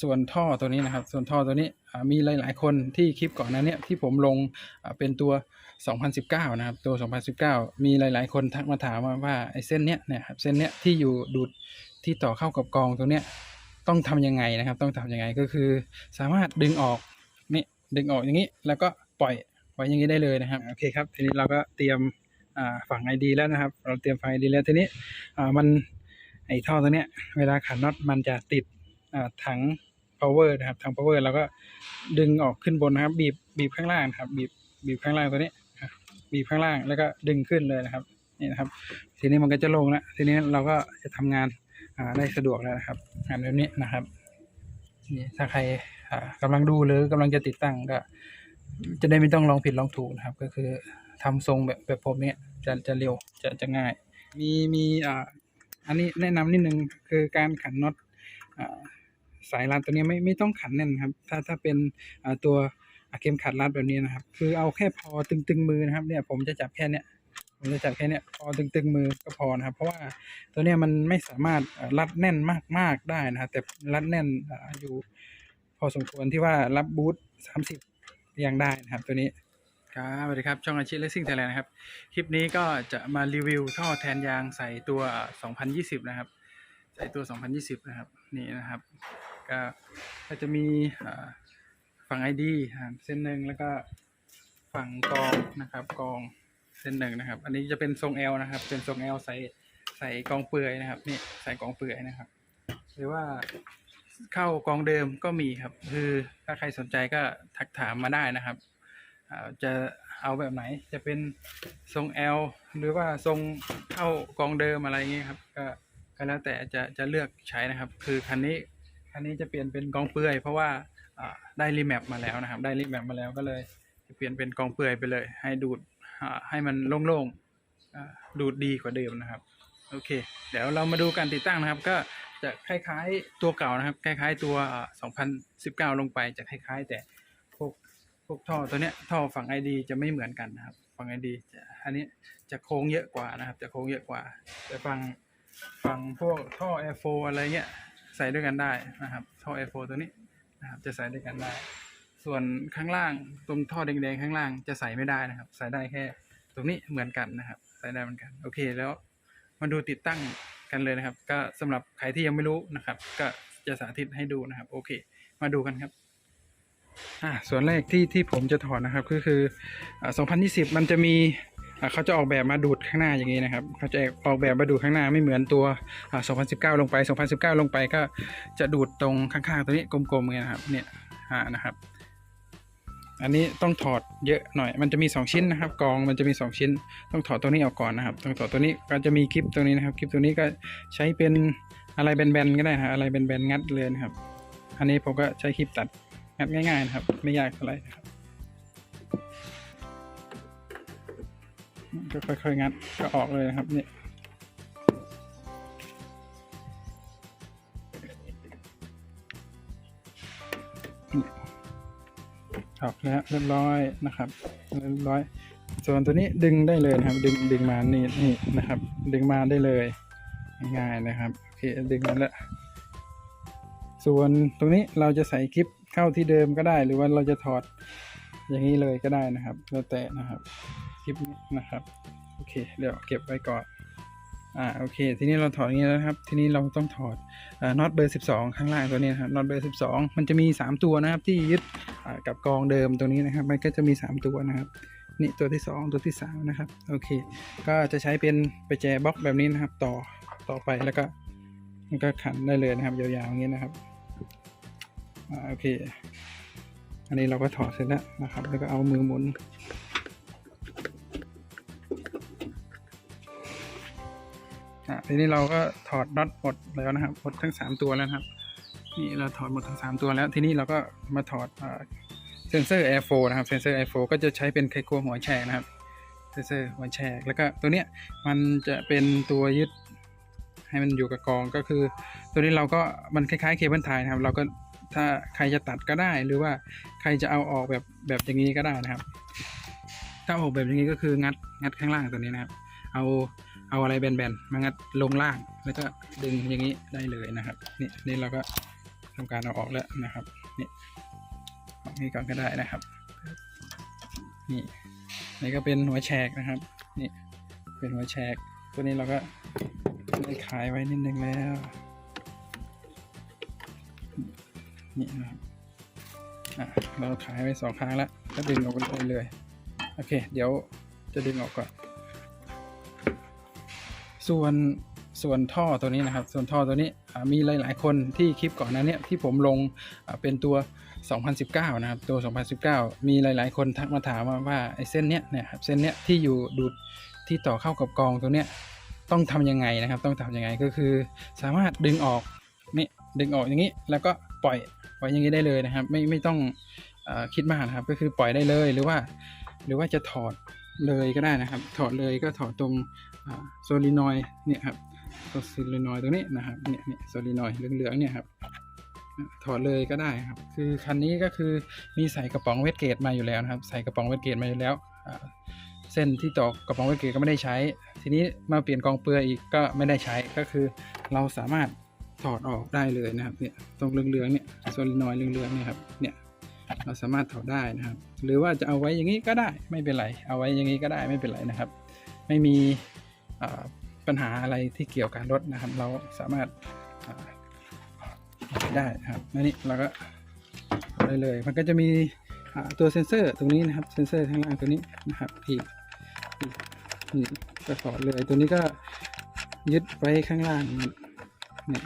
ส่วนท่อตัวนี้นะครับ ส่วนท่อตัวนี้อ่ามีหลาย ๆ คนที่คลิปก่อนหนั้นเนี่ยที่ผมลงเป็นตัว 2019 นะครับ ตัว 2019 มีหลาย ๆ คนทักมาถามว่าวาไอ้เส้นเนี้ยเนี่ยครับเส้นเนี้ยที่อยู่ดูดที่ต่อเข้ากับกองตัวเนี้ยต้องทำยังไงนะครับ ต้องทำยังไงก็คือ สามารถดึงออกนี่ดึงออกอย่างนี้ แล้วก็ปล่อยไว้อย่างนี้ได้เลยนะครับโอเคครับทีนี้เราก็เตรียมฝั่ง ID แล้วนะครับ เราเตรียมฝั่ง ID แล้วทีนี้มันไอ้ท่อตัวเนี้ยเวลาขันน็อตมันจะติด ถัง power นะครับถัง power เราก็ดึงออกขึ้นบนนะครับ บีบบีบข้างล่างนะครับ บีบบีบข้างล่างตัวนี้บีบข้างล่างแล้วก็ดึงขึ้นเลยนะครับนี่นะครับ ทีนี้มันก็จะลงแล้วทีนี้เราก็จะทำงานอ่าได้สะดวกแล้วนะครับงานแบบนี้นะครับนี่ถ้าใครอ่ากำลังดูหรือกำลังจะติดตั้งก็ จะได้ไม่ต้องลองผิดลองถูกนะครับ ก็คือทำทรงแบบแบบผมเนี้ยจะจะเร็วจะจะง่าย มีมีอ่าอันนี้แนะนำนิดนึงคือการขันน็อตอ่า สายรัดตัวนี้ไม่ไม่ต้องขันแน่นครับ ถ้าถ้าเป็นตัวอ่าเข็มขัดรัดแบบนี้นะครับ คือเอาแค่พอตึงๆมือนะครับ เนี่ยผมจะจับแค่เนี้ยผมจะจับแค่เนี้ยพอตึงๆมือก็พอนะครับ เพราะว่าตัวเนี้ยมันไม่สามารถรัดแน่นมากๆได้นะครับ แต่รัดแน่นออยู่ พอสมควรที่ว่ารับบูทสามสิบยังได้นะครับ ตัวนี้ครับสวัสดีครับ ช่องอาชีพเลสซิ่งไทยแลนด์นะครับ คลิปนี้ก็จะมารีวิวท่อแทนยางใส่ตัว 2020 นะครับ ใส่ตัว 2020 นะครับ นี่นะครับ ก็ก็จะมีฝั่ง ID เส้นหนึ่งแล้วก็ฝั่งกองนะครับกองเส้นหนึ่งนะครับ อันนี้จะเป็นทรง L นะครับ เป็นทรง L ใส่ใส่กองเปลือยนะครับนี่ใส่กองเปลือยนะครับ หรือว่าเข้ากองเดิมก็มีครับ คือถ้าใครสนใจก็ทักถามมาได้นะครับจะเอาแบบไหนจะเป็นทรง L หรือว่าทรงเข้ากองเดิมอะไรอย่างเงี้ยครับ ก็แล้วแต่จะจะเลือกใช้นะครับ คือคันนี้ คันนี้จะเปลี่ยนเป็นกองเปลือย เพราะว่าได้รีแมปมาแล้วนะครับ ได้รีแมปมาแล้วก็เลยจะเปลี่ยนเป็นกองเปลือยไปเลย ให้ดูดให้มันโล่งๆดูดดีกว่าเดิมนะครับโอเค เดี๋ยวเรามาดูการติดตั้งนะครับ ก็จะคล้ายๆตัวเก่านะครับ คล้ายๆตัวอ่า2019 ลงไปจะคล้าย ๆ แต่พวกพวกท่อตัวเนี้ยท่อฝั่ง ID จะไม่เหมือนกันนะครับ ฝั่ง ID จะอันนี้จะโค้งเยอะกว่านะครับ จะโค้งเยอะกว่า แต่ฝั่งฝั่งพวกท่อ Air 4อะไรเงี้ย ส่ด้วยกันได้นะครับท่อ Air 4ตัวนี้นะครับจะใส่ด้วยกันได้ ส่วนข้างล่างตรงท่อแดงๆข้างล่างจะใส่ไม่ได้นะครับ ใส่ได้แค่ตรงนี้เหมือนกันนะครับ ใส่ได้เหมือนกันโอเคแล้วมาดูติดตั้งกันเลยนะครับ ก็สำหรับใครที่ยังไม่รู้นะครับ ก็จะสาธิตให้ดูนะครับ โอเค มาดูกันครับอ่าส่วนแรกที่ที่ผมจะถอดนะครับก็คืออ่า2020 มันจะมี เขาจะออกแบบมาดูดข้างหน้าอย่างนี้นะครับเขาจะออกแบบมาดูดข้างหน้าไม่เหมือนตัว 2019 ลงไป 2019 ลงไปก็จะดูดตรงข้างๆตัวนี้กลมๆเงี้ยนะครับเนี่ยนะครับ อันนี้ต้องถอดเยอะหน่อย มันจะมี 2 ชิ้นนะครับ กองมันจะมี 2 ชิ้น ต้องถอดตัวนี้ออกก่อนนะครับ ต้องถอดตัวนี้ก็จะมีคลิปตัวนี้นะครับคลิปตัวนี้ก็ใช้เป็นอะไรแบนๆก็ได้นะครับอะไรแบนๆงัดเลยนะครับ อันนี้ผมก็ใช้คลิปตัดงัดง่ายๆนะครับ ไม่ยากเท่าไหร่นะครับ ก็ค่อยๆงัดก็ออกเลยนะครับเนี่ยออกแล้วเรียบร้อยนะครับ เรียบร้อย ส่วนตัวนี้ดึงได้เลยนะครับ ดึงดึงมานี่นี่นะครับ ดึงมาได้เลยง่ายๆนะครับโอเคดึงมาแล้วส่วนตรงนี้เราจะใส่คลิปเข้าที่เดิมก็ได้ หรือว่าเราจะถอดอย่างนี้เลยก็ได้นะครับ แล้วแต่นะครับ คลิปนี้นะครับ โอเค เดี๋ยวเก็บไว้ก่อน อ่า โอเค ทีนี้เราถอดอย่างนี้แล้วครับ ทีนี้เราต้องถอดอ่น็อตเบอร์ 12 ข้างล่างตัวนี้นครับ น็อตเบอร์ 12 มันจะมี 3 ตัวนะครับ ที่ยึดอ่ากับกองเดิมตัวนี้นะครับ มันก็จะมี 3 ตัวนะครับ นี่ตัวที่ 2 ตัวที่ 3 นะครับ โอเค ก็จะใช้เป็นไปแจบล็อกแบบนี้นะครับ ต่อ ต่อไปแล้วก็มันก็ขันได้เลยนะครับ ยาวๆอย่างนี้นะครับ อ่า โอเค อันนี้เราก็ถอดเสร็จแล้วนะครับ แล้วก็เอามือหมุน ทีนี้เราก็ถอดน็อตหมดแล้วนะครับหมดทั้งสามตัวแล้วครับ นี่เราถอดหมดทั้งสามตัวแล้ว ทีนี้เราก็มาถอดเซนเซอร์ Air 4นะครับเซนเซอร์ Air 4ก็จะใช้เป็นไขควงหัวแฉกนะครับเซนเซอร์หัวแฉกแล้วก็ตัวเนี้ยมันจะเป็นตัวยึดให้มันอยู่กับกองก็คือ ตัวนี้เราก็มันคล้ายๆเคเบิลไทยนะครับ เราก็ถ้าใครจะตัดก็ได้หรือว่าใครจะเอาออกแบบแบบอย่างนี้ก็ได้นะครับ ถ้าออกแบบอย่างนี้ก็คืองัดงัดข้างล่างตัวนี้นะครับ เอา เอาอะไรแบนๆมางัดลงล่างแล้วก็ดึงอย่างนี้ได้เลยนะครับนี่นี่เราก็ทำการเอาออกแล้วนะครับนี่ออกนี่ก่อนก็ได้นะครับ นี่นี่ก็เป็นหัวแฉกนะครับนี่เป็นหัวแฉกตัวนี้เราก็ได้ขายไว้นิดนึงแล้วนี่นะครับอะเราขายไว้สองครั้งแล้วก็ดึงออกไปเลยโอเค เดี๋ยวจะดึงออกก่อน ส่วนส่วนท่อตัวนี้นะครับ ส่วนท่อตัวนี้อ่ามีหลาย ๆ คนที่คลิปก่อนหนั้นเนี่ยที่ผมลงเป็นตัว 2019 นะครับ ตัว 2019 มีหลาย ๆ คนทักมาถามว่าว่าไอ้เส้นเนี้ยเนี่ยครับเส้นเนี้ยที่อยู่ดูดที่ต่อเข้ากับกองตัวเนี้ยต้องทำยังไงนะครับ ต้องทำยังไงก็คือ สามารถดึงออกนี่ดึงออกอย่างนี้แล้วก็ปล่อยปล่อยอย่างนี้ได้เลยนะครับ ไม่ไม่ต้องอคิดมากนะครับ ก็คือปล่อยได้เลยหรือว่า หรือว่าจะถอดเลยก็ได้นะครับ ถอดเลยก็ถอดตรง โซลินอยเนี่ยครับตัวโซลินอยตรงนี้นะครับเนี่ยเนี่ยโซลินอยเหลืองๆเนี่ยครับถอดเลยก็ได้ครับ คือคันนี้ก็คือมีใส่กระป๋องเวทเกตมาอยู่แล้วนะครับ ใส่กระป๋องเวทเกตมาอยู่แล้วเส้นที่ต่อกระป๋องเวทเกตก็ไม่ได้ใช้ ทีนี้มาเปลี่ยนกองเปลือยอีกก็ไม่ได้ใช้ก็คือเราสามารถถอดออกได้เลยนะครับเนี่ยตรงเหลืองๆเนี่ยโซลินอยเหลืองๆเนี่ยครับเนี่ยเราสามารถถอดได้นะครับ หรือว่าจะเอาไว้อย่างนี้ก็ได้ไม่เป็นไร เอาไว้อย่างนี้ก็ได้ไม่เป็นไรนะครับ ไม่มี ปัญหาอะไรที่เกี่ยวกับรถนะครับ เราสามารถอ่าได้นะครับนี่เราก็ได้เลย มันก็จะมีตัวเซ็นเซอร์ตรงนี้นะครับ เซ็นเซอร์ข้างล่างตัวนี้นะครับอีกอีกนี่ก็ถอดเลยตัวนี้ก็ยึดไว้ข้างล่างนี่นี่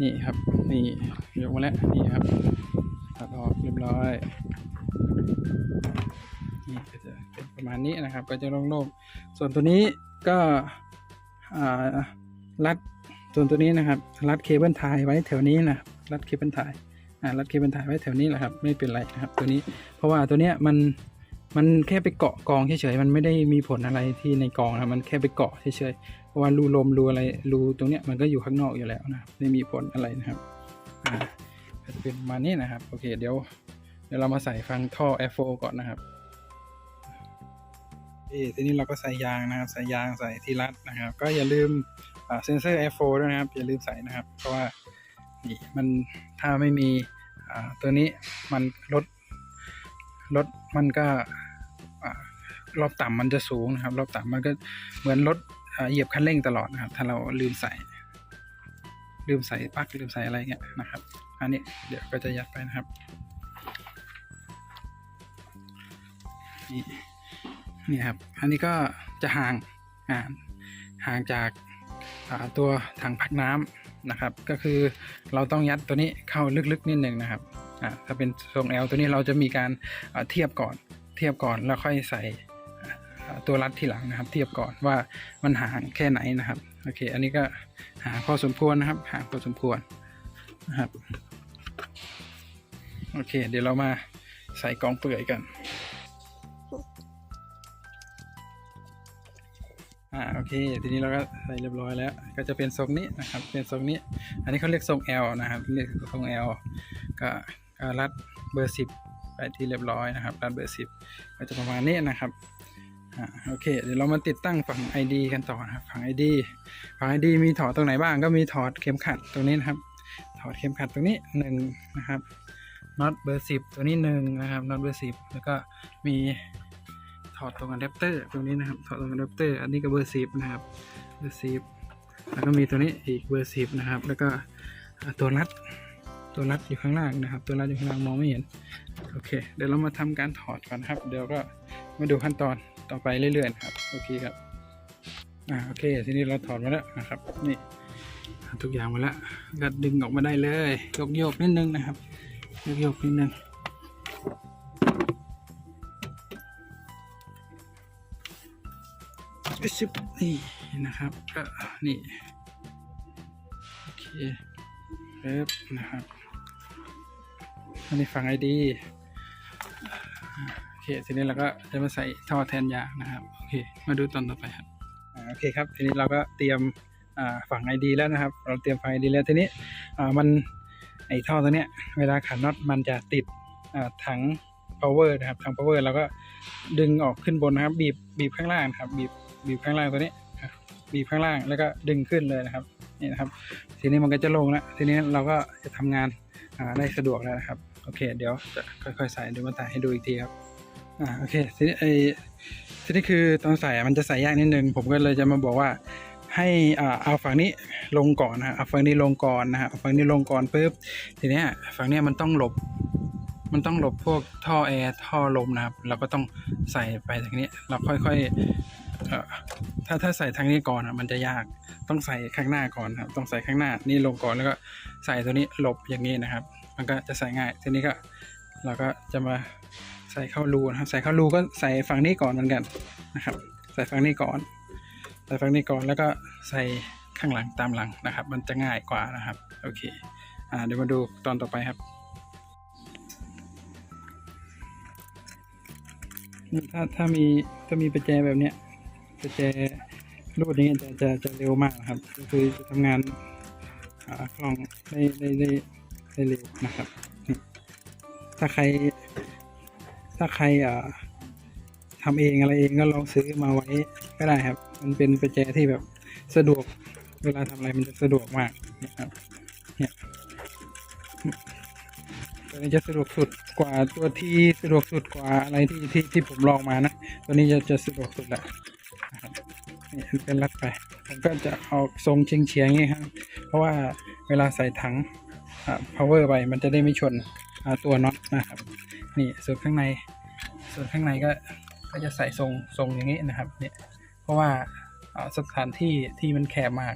นี่ครับ นี่ยกมาแล้ว นี่ครับตัดออกเรียบร้อย นี่ก็จะเป็นประมาณนี้นะครับ ก็จะโล่งๆ ส่วนตัวนี้ก็รัดส่วนตัวนี้นะครับ รัดเคเบิลไทยไว้แถวนี้นะครับรัดเคเบิลไทยรัดเคเบิลไทยไว้แถวนี้แหละครับ ไม่เป็นไรนะครับ ตัวนี้ เพราะว่าตัวเนี้ยมัน มันแค่ไปเกาะกองเฉยๆ มันไม่ได้มีผลอะไรที่ในกองนะ มันแค่ไปเกาะเฉยๆ เพราะว่ารูลมรูอะไรรูตรงเนี้ยมันก็อยู่ข้างนอกอยู่แล้วนะ ไม่มีผลอะไรนะครับ อ่าจะเป็นมานี้นะครับ โอเค เดี๋ยว เดี๋ยวเรามาใส่ฟังท่อ F4 ก่อนนะครับเอทีนี้เราก็ใส่ยางนะครับ ใส่ยางใส่ที่รัดนะครับ ก็อย่าลืมเซนเซอร์ F4 ด้วยนะครับ อย่าลืมใส่นะครับ เพราะว่านี่มันถ้าไม่มีตัวนี้มันรถรถมันก็ รอบต่ำมันจะสูงนะครับ รอบต่ำมันก็เหมือนรถเหยียบคันเร่งตลอดนะครับ ถ้าเราลืมใส่ ลืมใส่ปลั๊กลืมใส่อะไรเงี้ยนะครับ อันนี้เดี๋ยวก็จะยัดไปนะครับนี่นี่ครับ อันนี้ก็จะห่างอ่าห่างจากตัวถังพักน้ำนะครับ ก็คือเราต้องยัดตัวนี้เข้าลึกๆนิดนึงนะครับอ่าถ้าเป็นทรง L ตัวนี้เราจะมีการเทียบก่อน เทียบก่อนแล้วค่อยใส่ ตัวรัดที่หลังนะครับ เทียบก่อนว่ามันห่างแค่ไหนนะครับโอเค อันนี้ก็หาพอสมควรนะครับ หาพอสมควรนะครับโอเค เดี๋ยวเรามาใส่กองเปลือยกันอ่าโอเค ทีนี้เราก็ใส่เรียบร้อยแล้ว ก็จะเป็นทรงนี้นะครับ เป็นทรงนี้ อันนี้เขาเรียกทรง L นะครับ เรียกทรง L ก็ก็รัดเบอร์สิบไปที่เรียบร้อยนะครับ รัดเบอร์สิบก็จะประมาณนี้นะครับ โอเค เดี๋ยวเรามาติดตั้งฝั่ง ID กันต่อนะครับฝั่ง ID ฝั่ง ID มีถอดตรงไหนบ้างก็มีถอดเข็มขัดตรงนี้นะครับ ถอดเข็มขัดตรงนี้หนึ่งนะครับน็อตเบอร์สิบตัวนี้หนึ่งนะครับน็อตเบอร์สิบแล้วก็มีถอดตรงอะแดปเตอร์ตรงนี้นะครับถอดตรงอะแดปเตอร์อันนี้ก็เบอร์สิบนะครับเบอร์สิบแล้วก็มีตัวนี้อีกเบอร์สิบนะครับ แล้วก็ตัวรัดตัวรัดอยู่ข้างล่างนะครับ ตัวรัดอยู่ข้างล่างมองไม่เห็นโอเค เดี๋ยวเรามาทำการถอดก่อนครับ เดี๋ยวก็มาดูขั้นตอน ต่อไปเรื่อยๆนะครับโอเคครับอ่าโอเค ทีนี้เราถอดมาแล้วนะครับ นี่ทุกอย่างมาแล้วก็ดึงออกมาได้เลยโยกโยกนิดนึงนะครับโยกโยกๆนิดนึงชิบนี่นะครับก็นี่โอเคเริ่มนะครับอันนี้ฟังไอดี เคทีนี้เราก็จะมาใส่ท่อแทนยางนะครับโอเค มาดูตอนต่อไปครับโอเคครับทีนี้เราก็เตรียมฝั่งไอดีแล้วนะครับ เราเตรียมฝั่งไอดีแล้วทีนี้มันไอท่อตัวเนี้ยเวลาขันน็อตมันจะติดถัง power นะครับถัง power เราก็ดึงออกขึ้นบนนะครับ บีบบีบข้างล่างนะครับบีบบีบข้างล่างตัวนี้บีบข้างล่างแล้วก็ดึงขึ้นเลยนะครับนี่นะครับ ทีนี้มันก็จะลงแล้วทีนี้เราก็จะทำงานได้สะดวกแล้วนะครับ โอเค เดี๋ยวจะค่อยๆใส่ดี๋ยวมาถ่าให้ดูอีกทีครับ อ่าโอเคทีนี้ไอทีนี้คือตอนใส่มันจะใส่ยากนิดนึง ผมก็เลยจะมาบอกว่าให้อ่าเอาฝั่งนี้ลงก่อนนะฮะเอาฝั่งนี้ลงก่อนนะฮะเอาฝั่งนี้ลงก่อนปุ๊บทีเนี้ยฝั่งเนี้ยมันต้องหลบ มันต้องหลบพวกท่อแอร์ท่อลมนะครับเราก็ต้องใส่ไปทางนี้เราค่อยๆเอ่อถ้าถ้าใส่ทางนี้ก่อนอะมันจะยากต้องใส่ข้างหน้าก่อนครับ ต้องใส่ข้างหน้านี่ลงก่อนแล้วก็ใส่ตัวนี้หลบอย่างนี้นะครับ มันก็จะใส่ง่ายทีนี้ก็เราก็จะมา ใส่เข้ารูนะครับใส่เข้ารูก็ใส่ฝั่งนี้ก่อนเหมือนกันนะครับ ใส่ฝั่งนี้ก่อน ใส่ฝั่งนี้ก่อนแล้วก็ใส่ข้างหลังตามหลังนะครับ มันจะง่ายกว่านะครับโอเคอ่าเดี๋ยวมาดูตอนต่อไปครับนี่ถ้าถ้ามีถ้ามีประแจแบบเนี้ยประแจรูดนี้จะจะจะเร็วมากนะครับ ก็คือจะทำงานคล่องได้ได้ได้ได้เร็วนะครับ ถ้าใคร ถ้าใครอ่าทำเองอะไรเองก็ลองซื้อมาไว้ก็ได้ครับ มันเป็นประแจที่แบบสะดวกเวลาทำอะไรมันจะสะดวกมากเนี่ยครับเนี่ยตัวนี้จะสะดวกสุดกว่าตัวที่สะดวกสุดกว่าอะไรที่ที่ที่ผมลองมานะ ตัวนี้จะจะสะดวกสุดแหละนะครับนี่เป็นรัดไป ผมก็จะเอาทรงเฉียงเฉียงๆอย่างนี้ครับ เพราะว่าเวลาใส่ถังอ่า power ไปมันจะได้ไม่ชน เอาตัวน็อตนะครับ นี่ส่วนข้างใน ส่วนข้างในก็ก็จะใส่ทรงทรงอย่างนี้นะครับเนี่ยเพราะว่าสถานที่ที่มันแคบมาก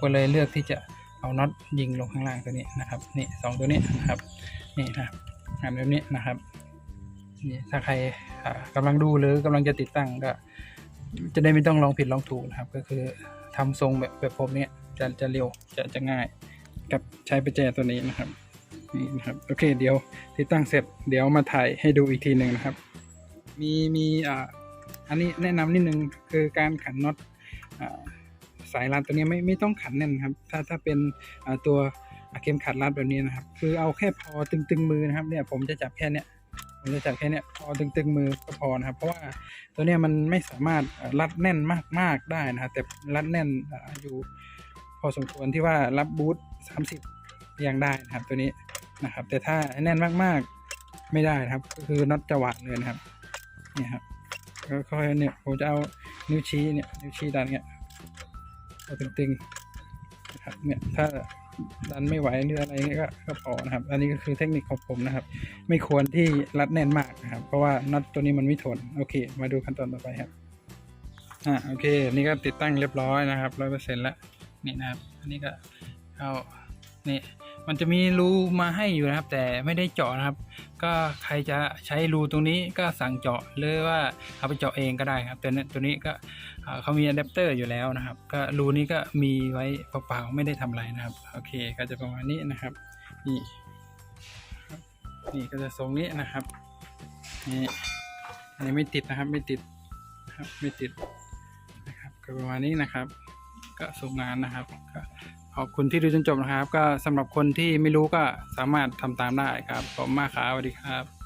ก็เลยเลือกที่จะเอาน็อตยิงลงข้างล่างตัวนี้นะครับนี่สองตัวนี้นะครับนี่นะครับงานแบบนี้นะครับนี่ถ้าใครอ่ากำลังดูหรือกำลังจะติดตั้งก็จะได้ไม่ต้องลองผิดลองถูกนะครับ ก็คือทำทรงแบบแบบผมเนี่ยจะจะเร็วจะจะง่ายกับใช้ประแจตัวนี้นะครับ นี่นะครับโอเคเดี๋ยวติดตั้งเสร็จเดี๋ยวมาถ่ายให้ดูอีกทีหนึ่งนะครับ มีมีอ่าอันนี้แนะนำนิดนึงคือการขันน็อตสายรัดตัวนี้ไม่ไม่ต้องขันแน่นครับ ถ้าถ้าเป็นตัวอะเข็มขัดรัดแบบนี้นะครับ คือเอาแค่พอตึงๆมือนะครับเนี่ยผมจะจับแค่เนี้ยผมจะจับแค่เนี้ยพอตึงๆมือก็พอนะครับ เพราะว่าตัวเนี้ยมันไม่สามารถรัดแน่นมากๆได้นะครับแต่รัดแน่นออยู่พอสมควรที่ว่ารับบูท30ยังได้นะครับตัวนี้ นะครับ แต่ถ้าแน่นมากๆไม่ได้นะครับก็คือน็อตจะหวานเลยนะครับเนี่ยครับก็ค่อยๆเนี่ยผมจะเอานิ้วชี้เนี่ยนิ้วชี้ดันเนี่ยเอาตึงๆนะครับเนี่ยถ้าดันไม่ไหวหรืออะไรเงี้ยก็ก็พอนะครับ อันนี้ก็คือเทคนิคของผมนะครับ ไม่ควรที่รัดแน่นมากนะครับ เพราะว่าน็อตตัวนี้มันไม่ทนโอเค มาดูขั้นตอนต่อไปครับอ่าโอเค นี่ก็ติดตั้งเรียบร้อยนะครับร้อยเปอร์เซ็นต์แล้วนี่นะครับ อันนี้ก็เข้านี่ มันจะมีรูมาให้อยู่นะครับ แต่ไม่ได้เจาะนะครับ ก็ใครจะใช้รูตรงนี้ก็สั่งเจาะหรือว่าเอาไปเจาะเองก็ได้ครับแต่เนี่ยตัวนี้ก็เขามีอะแดปเตอร์อยู่แล้วนะครับ ก็รูนี้ก็มีไว้เปล่าๆไม่ได้ทำอะไรนะครับโอเคก็จะประมาณนี้นะครับนี่นี่ก็จะทรงนี้นะครับนี่อันนี้ไม่ติดนะครับไม่ติดนะครับไม่ติดนะครับก็ประมาณนี้นะครับ ก็ส่งงานนะครับก็ อบคุณที่ดูจนจบนะครับ ก็สำหรับคนที่ไม่รู้ก็สามารถทำตามได้ครับขอบมากครับสวัสดีครับ